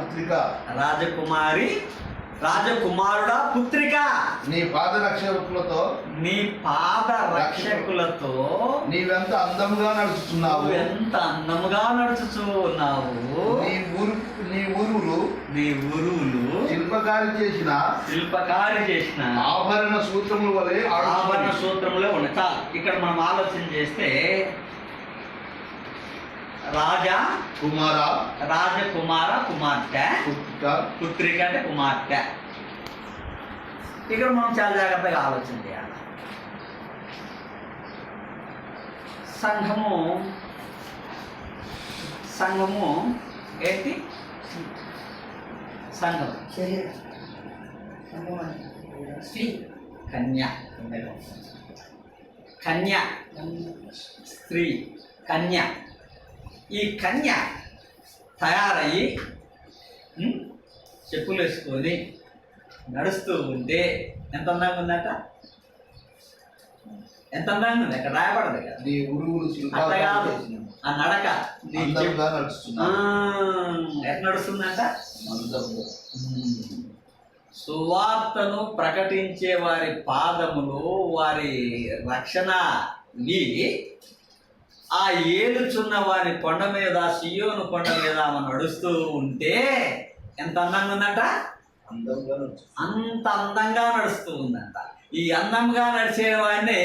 పుత్రిక. రాజకుమారి రాజకుమారుడా పుత్రిక. నీ పాద రక్షకులతో నీ పాద రక్షకులతో నీవెంత అందముగా నడుచుతున్నావు ఎంత అందముగా నడుచుచూ ఉన్నావు నీ ఊరు నీ ఊరులు నీ గురువులు శిల్పకారి చేసిన శిల్పకారి చేసిన ఆభరణ సూత్రముల వలె ఆభరణ. సూత్రంలో ఉన్నాయి. ఇక్కడ మనం ఆలోచన చేస్తే రాజా కుమార రాజకుమార కుమార్తె పుత్రిక పుత్రిక అంటే కుమార్తె ఇక్కడ మనం చాలా జాగ్రత్తగా ఆలోచన చేయాలి సంఘము సంఘము ఏంటి సంఘం శరీరం సంభవం స్త్రీ కన్య కన్య స్త్రీ కన్య ఈ కన్య తయారయ్యి చెప్పులు వేసుకొని నడుస్తూ ఉంటే ఎంత అందంగా ఉందట? ఎంత అందంగా ఉంది? అక్కడ రాయబడదు కదా. నీ అట్లా శిల్పకారి కాదు. ఆ నడక. ఎట్లా నడుస్తుందంట? సువార్తను ప్రకటించే వారి పాదములు వారి రక్షణని ఆ ఏలుచున్న వారి కొండ మీద సియోను కొండ మీద ఆమె నడుస్తూ ఉంటే ఎంత అందంగా ఉందంట? అంత అందంగా నడుస్తూ ఉందంట. ఈ అందంగా నడిచే వాడిని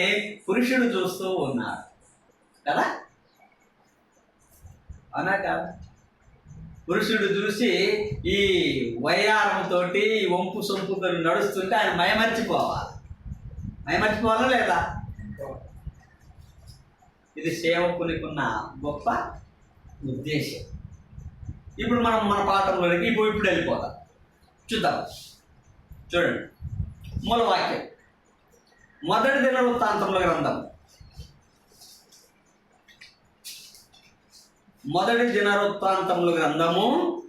పురుషుడు చూస్తూ ఉన్నాడు కదా? అవునా కాదా? పురుషుడు చూసి ఈ వయ్యారంతో ఈ వంపు సొంపుతో నడుస్తుంటే ఆయన మయమర్చిపోవాలి మయమర్చిపోవాలా లేదా? ఇది సేవకునికున్న గొప్ప ఉద్దేశం. ఇప్పుడు మనం మన పాఠంలోనికి ఇప్పుడు ఇప్పుడు వెళ్ళిపోదాం. చూద్దాం. చూడండి. మూల వాక్యం. మొదటి దిన వృత్తాంతముల గ్రంథం. మొదటి దినవృత్తాంతముల గ్రంథము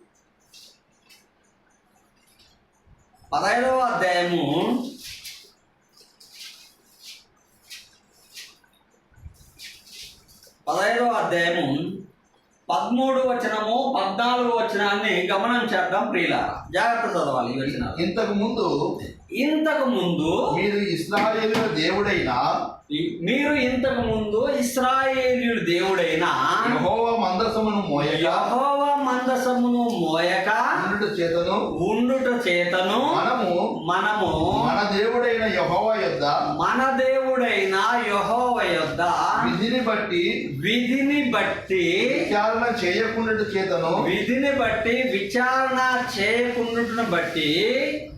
పదహైదవ అధ్యాయము పదహైదవ అధ్యాయము పదమూడు వచనము పద్నాలుగు వచనాన్ని గమనం చేద్దాం ప్రియులారా. జాగ్రత్త చదవాలి ఈ వచనాలు. ఇంతకు ముందు ఇంతకు ముందు మీరు ఇస్రాయేలుల దేవుడైన మీరు ఇంతకు ముందు ఇస్రాయేలీయుడు దేవుడైన యెహోవా మందసమును మోయక యహోవ మందసమును మోయక ఉండుట చేతను. ఉండుట చేతను మనము మనము మన దేవుడైన యెహోవా యొద్ద మన దేవుడైన యహోవ యొద్ద విధిని బట్టి విధిని బట్టి విచారణ చేయకుండా చేతను. విధిని బట్టి విచారణ చేయకుండుటను బట్టి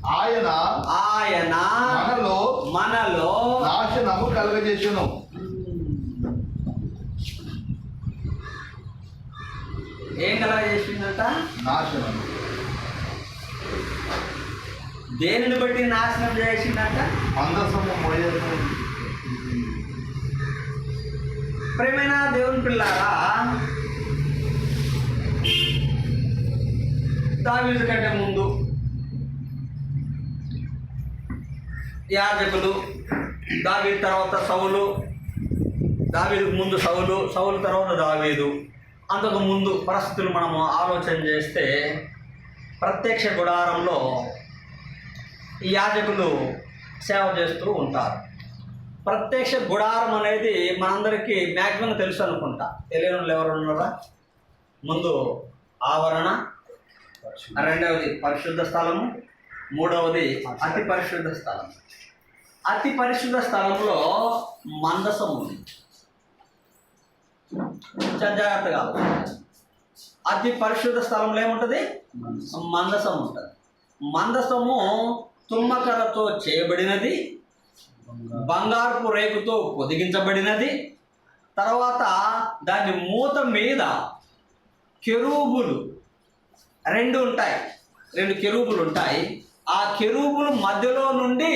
ఆయన ఆయన మనలో మనలో నాశనము కలగజేసును. ఏం కలగజేసిందంట నాశనం. దేనిని బట్టి నాశనం చేసిందంట? మోయను ప్రేమైన దేవుని పిల్లారా దావీదు కంటే ముందు యాజకులు దావీదు తర్వాత సౌలు దావీదుకు ముందు సౌలు సౌలు తర్వాత దావీదు. అంతకు ముందు పరిస్థితులు మనము ఆలోచన చేస్తే ప్రత్యక్ష గుడారంలో ఈ యాజకులు సేవ చేస్తూ ఉంటారు. ప్రత్యక్ష గుడారం అనేది మనందరికీ మ్యాక్సిమం తెలుసు అనుకుంటా. తెలియని వాళ్ళు ఎవరు ఉన్నారా? ముందు ఆవరణ రెండవది పరిశుద్ధ స్థలము మూడవది అతి పరిశుద్ధ స్థలం అతి పరిశుద్ధ స్థలంలో మందసం ఉంది. జాగ్రత్త కావాలి అతి పరిశుద్ధ స్థలంలో ఏముంటుంది? మందసం ఉంటుంది. మందసము తుమ్మకరతో చేయబడినది బంగారపు రేకుతో పొదిగించబడినది తర్వాత దాని మూత మీద కెరూబులు రెండు ఉంటాయి. రెండు కెరూబులు ఉంటాయి. ఆ కెరూబులు మధ్యలో నుండి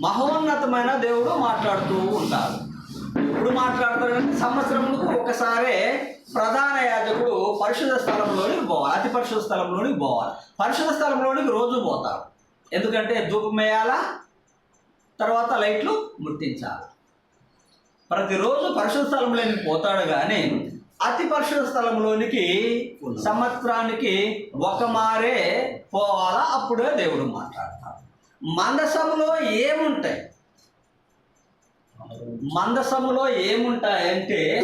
మహోన్నతమైన దేవుడు మాట్లాడుతూ ఉంటారు ఎప్పుడు మాట్లాడతాడంటే సంవత్సరంలో ఒకసారే ప్రధాన యాజకుడు పరిశుద్ధ స్థలంలోనికి పోవాలి. అతి పరిశుద్ధ స్థలంలోనికి పోవాలి. పరిశుద్ధ స్థలంలోనికి రోజు పోతారు. ఎందుకంటే ధూపం వేయాలా? తర్వాత లైట్లు ముట్టించాలి ప్రతిరోజు పరిశుద్ధ స్థలంలోకి పోతాడు కానీ అతి పరిశుద్ధ స్థలంలోనికి సంవత్సరానికి ఒక మారే పోవాలా? అప్పుడే దేవుడు మాట్లాడతాడు. మందసంలో ఏముంటాయి? మందసములో ఏముంటాయంటే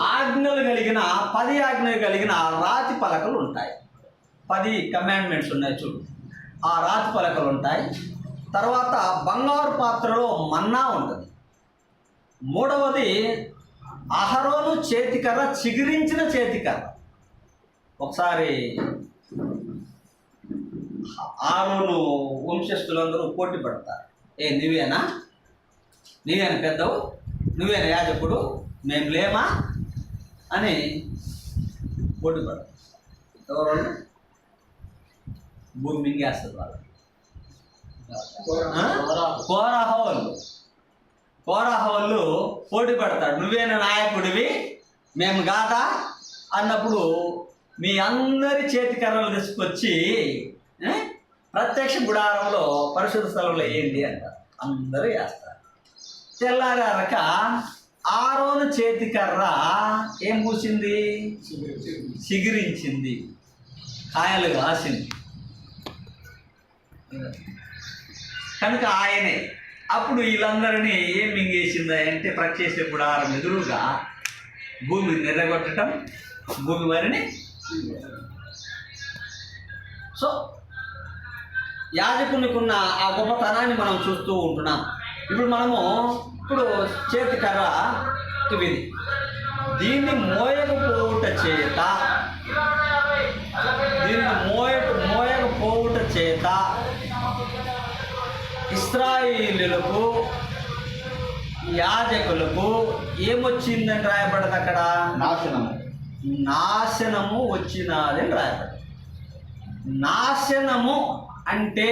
ఆజ్ఞలు కలిగిన పది ఆజ్ఞలు కలిగిన రాతి పలకలు ఉంటాయి. పది కమాండ్మెంట్స్ ఉన్నాయి చూడు. ఆ రాతి పలకలు ఉంటాయి. తర్వాత బంగారు పాత్రలో మన్నా ఉంటుంది. మూడవది అహరోను చేతికర్ర చిగురించిన చేతికర్ర. ఒకసారి ఆరోను వంశస్థులందరూ పోటీ పడతారు. ఏ నువ్వేనా? నీవేనా పెద్దవు? నువ్వేనా యాజకుడు? మేము లేమా? అని బొడ్డు పడ. ఎవరు భూమి మింగేస్తారు వాళ్ళు. కోరాహ వాళ్ళు కోరాహ వాళ్ళు పోటీ పడతాడు. నువ్వేనా నాయకుడివి? మేము కాదా? అన్నప్పుడు మీ అందరి చేతికర్రలు తీసుకొచ్చి ప్రత్యక్ష గుడారంలో పరిశుద్ధ స్థలంలో ఏంటి అంటారు. అందరూ వేస్తారు. తెల్లారక ఆరోను చేతికర్ర ఏం పూసింది? చిగిరించింది. కాయలు కాసింది. కనుక ఆయనే అప్పుడు వీళ్ళందరినీ ఏం మింగేసింది అంటే ప్రత్యేక గుడారం ఎదురుగా భూమి నిరగొట్టడం భూమి వారిని సో యాజకునికున్న ఆ గొప్పతనాన్ని మనం చూస్తూ ఉంటున్నాం. ఇప్పుడు మనము ఇప్పుడు చేతి కర్ర ఇది దీన్ని మోయకపోవుట చేత దీన్ని మోయ మోయకపోవుట చేత ఇస్రాయిలులకు యాజకులకు ఏమొచ్చిందని రాయబడదు అక్కడ? నాశనము. నాశనము వచ్చినది అని రాయబడింది. నాశనము అంటే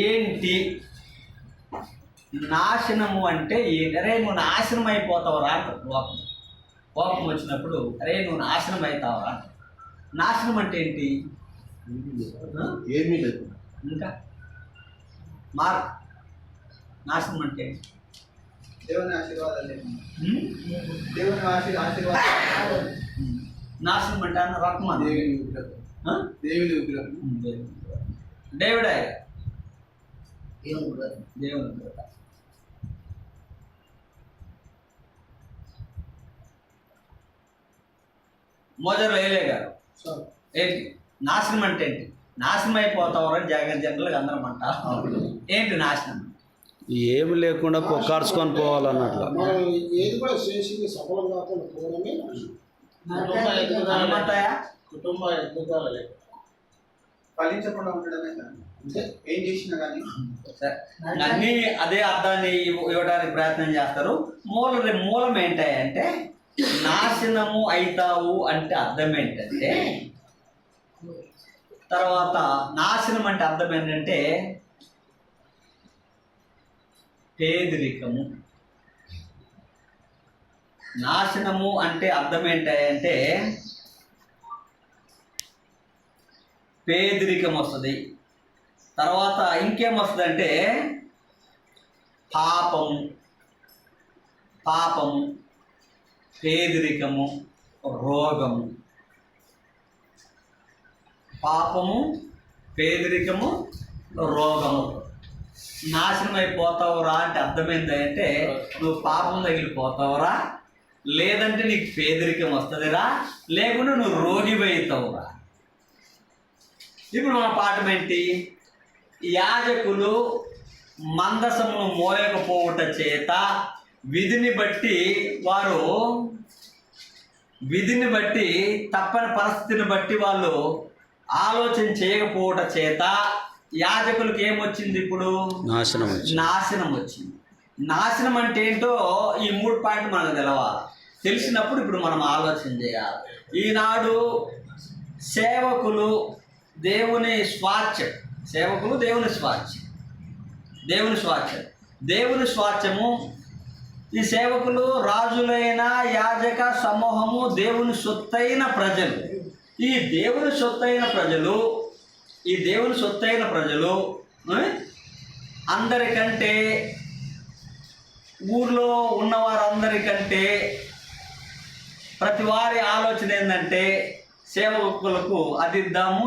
ఏంటి? నాశనము అంటే అరే నువ్వు నాశనం అయిపోతావు రా అంటారు. కోపం. కోపం వచ్చినప్పుడు అరే నువ్వు నాశనం అవుతావు రా అంటారు. నాశనం అంటే ఏంటి? ఏమీ లేదు. ఇంకా? మార్. నాశనం అంటే? దేవుని ఆశీర్వాదాలు? దేవుని ఆశీర్ ఆశీర్వాదాలు నాశనం అంటే అన్న అది. దేవుని విగ్రహం? దేవుని విగ్రహం. డేవిడే దేవుడు కూడా దేవుని కృప. మోజర్ లేలే గారు. సార్. ఏంటి? నాశనం అంటే ఏంటి? నాశనం అయిపోతావు అని జగన్ జనరల్గా అందరం అంటారు. ఏంటి నాశనం? ఏమి లేకుండా పొక్కార్చుకొని పోవాలన్నట్లు. మనం ఏది కూడా చేసి సఫలం కాకుండా పోవడమే కుటుంబ ఫలించకుండా ఉండడమే ఏం చేసినా కానీ సరే అదే అర్థాన్ని ఇవ్వడానికి ప్రయత్నం చేస్తారు. మూల మూలం ఏంటంటే నాశనము అవుతావు అంటే అర్థం ఏంటంటే తర్వాత నాశనం అంటే అర్థం ఏంటంటే పేదరికము. నాశనము అంటే అర్థం ఏంటంటే పేదరికం వస్తుంది. తర్వాత ఇంకేం వస్తుందంటే పాపము పాపము పేదరికము రోగము. పాపము పేదరికము రోగము. నాశనం అయిపోతావురా అంటే అర్థమైంది అంటే నువ్వు పాపం తగిలిపోతావురా లేదంటే నీకు పేదరికం వస్తుందిరా లేకుంటే నువ్వు రోగి అవుతావురా ఇప్పుడు మన పాఠం ఏంటి? యాజకులు మందసమును మోయకపోవుట చేత విధిని బట్టి వారు విధిని బట్టి తప్పని పరిస్థితిని బట్టి వాళ్ళు ఆలోచన చేయకపోవట చేత యాజకులకు ఏమొచ్చింది ఇప్పుడు? నాశనం నాశనం వచ్చింది. నాశనం అంటే ఏంటో ఈ మూడు పాయింట్లు మనకు తెలవాలి. తెలిసినప్పుడు ఇప్పుడు మనం ఆలోచన చేయాలి. ఈనాడు సేవకులు దేవుని స్వాచ్ఛం సేవకులు దేవుని స్వాచ్యం దేవుని స్వాచ్యం దేవుని స్వాచ్యము ఈ సేవకులు రాజులైన యాజక సమూహము దేవుని సొత్తైన ప్రజలు. ఈ దేవుని సొత్తైన ప్రజలు ఈ దేవుని సొత్తైన ప్రజలు అందరికంటే ఊర్లో ఉన్న వారందరికంటే ప్రతి వారి ఆలోచన ఏంటంటే సేవకులకు అది ఇద్దాము